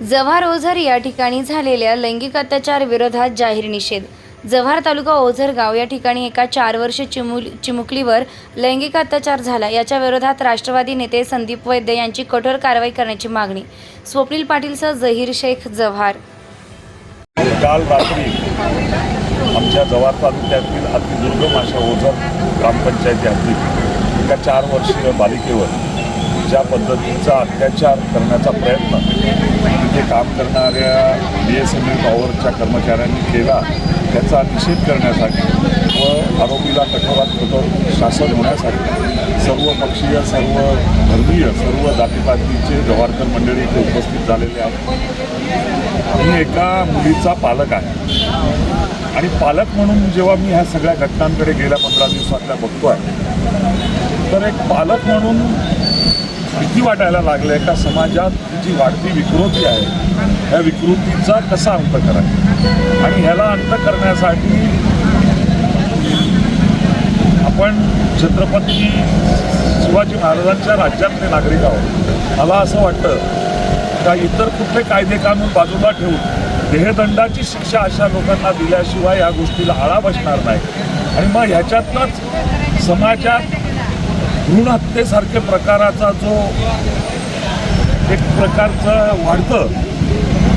जव्हार ओझर या ठिकाणी झालेल्या लैंगिक अत्याचार विरोधात जाहीर निषेध. जव्हार तालुका ओझर गाव या ठिकाणी एका चार वर्ष चिमुल चिमुकलीवर लैंगिक अत्याचार झाला. याच्या विरोधात राष्ट्रवादी नेते संदीप वैद्य यांची कठोर कारवाई करण्याची मागणी. स्वप्नील पाटीलसह जहीर शेख जव्हार. काल रात्री आमच्या जव्हार तालुक्यातील अतिदुर्गम अशा ओझर ग्रामपंचायती एका चार वर्षीय बालिकेवर ज्या पद्धतीचा अत्याचार करण्याचा प्रयत्न काम करणाऱ्या बी एस एन एल टॉवरच्या कर्मचाऱ्यांनी केला त्याचा निषेध करण्यासाठी व आरोपीला कठोरात कठोर शासन होण्यासाठी सर्व पक्षीय सर्व धर्मीय सर्व जातीपातीचे जवाहरकर मंडळी इथे उपस्थित झालेले आहेत. मी एका मुलीचा पालक आहे. आणि पालक म्हणून जेव्हा मी ह्या सगळ्या घटनांकडे गेल्या पंधरा दिवसातल्या आहे तर एक पालक म्हणून भीती वाटायला लागले का समाजात जी वाढती विकृती आहे ह्या विकृतीचा कसा अंत करायचा? आणि ह्याला अंत करण्यासाठी आपण छत्रपती शिवाजी महाराजांच्या राज्यातले नागरिक आहोत. मला असं वाटतं का इतर कुठले कायदे कानून बाजूला ठेवून देहदंडाची शिक्षा अशा लोकांना दिल्याशिवाय या गोष्टीला आळा बसणार नाही. आणि मग ह्याच्यातनंच समाजात भ्रूण प्रकाराचा जो एक प्रकारचं वाढतं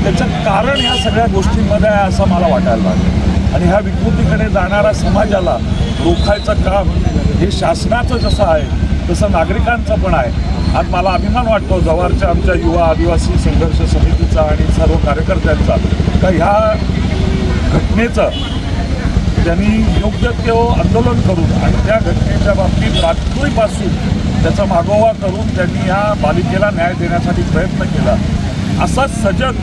त्याचं कारण ह्या सगळ्या गोष्टींमध्ये आहे असं मला वाटायला लागलं. आणि ह्या विकृतीकडे जाणाऱ्या समाजाला रोखायचं काम हे शासनाचं जसं आहे तसं नागरिकांचं पण आहे. आज मला अभिमान वाटतो जव्हारच्या आमच्या युवा आदिवासी संघर्ष समितीचा आणि सर्व कार्यकर्त्यांचा का ह्या घटनेचं त्यांनी योग्य ते आंदोलन करून आणि त्या घटनेच्या बाबतीत रात्रीपासून त्याचा मागोवा करून त्यांनी या पालिकेला न्याय देण्यासाठी प्रयत्न केला असा सजग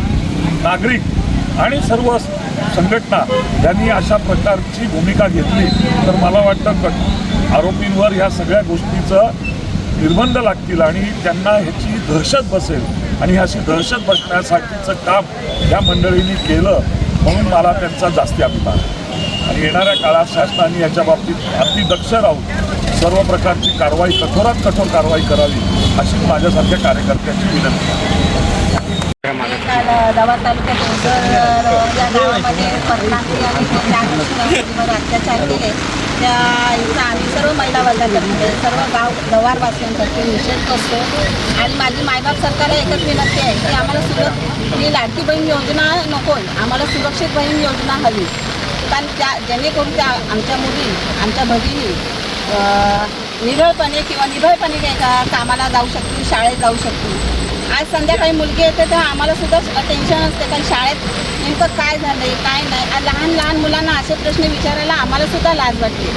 नागरिक आणि सर्व संघटना यांनी अशा प्रकारची भूमिका घेतली तर मला वाटतं आरोपींवर ह्या सगळ्या गोष्टीचं निर्बंध लागतील आणि त्यांना ह्याची दहशत बसेल आणि अशी दहशत बसण्यासाठीचं काम या मंडळींनी केलं म्हणून मला त्यांचा जास्ती अभिमान आहे. आणि येणाऱ्या काळात शासनाने याच्या बाबतीत अति दक्ष राहून सर्व प्रकारची कारवाई कठोरात कठोर कारवाई करावी अशी माझ्यासारख्या कार्यकर्त्यांची विनंती आहे. काल दवा तालुक्यात ओझर या गावामध्ये परनाती आणि मुलीवर अत्याचार केले. त्या इथं आम्ही सर्व महिला वर्गातर्फे सर्व गाव गवारवासियांतर्फे निषेध करतो. आणि माझी मायबाप सरकारला एकच विनंती आहे की आम्हाला सुरत ही लाडकी बहीण योजना नको आम्हाला सुरक्षित बहीण योजना हवी. कारण त्या जेणेकरून त्या आमच्या मुली आमच्या भगिनी निरळपणे किंवा निढळपणे काय का कामाला जाऊ शकतील शाळेत जाऊ शकतील. आज संध्याकाळी मुलगी येते तर आम्हाला सुद्धा टेन्शन असते कारण शाळेत नेमकं काय झालं आहे काय नाही? आज लहान लहान मुलांना असे प्रश्न विचारायला आम्हाला सुद्धा लाज वाटते.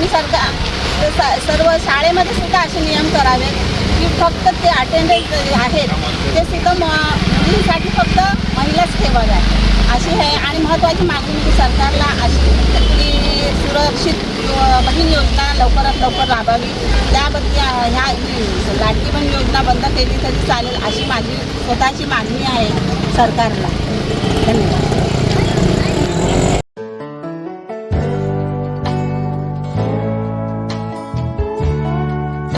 मी सरकार सर्व शाळेमध्ये सुद्धा असे नियम करावे की फक्त ते अटेंडन्स आहेत ते सुद्धा मुलींसाठी फक्त महिलाच ठेवाव्या अशी आहे आणि महत्त्वाची मागणी की सरकारला अशी की सुरक्षित बहीण योजना लवकरात लवकर राबवावी. त्याबद्दल ह्या ही लाडकी बहीण योजना बंद केली तरी चालेल अशी माझी स्वतःची मागणी आहे सरकारला. धन्यवाद.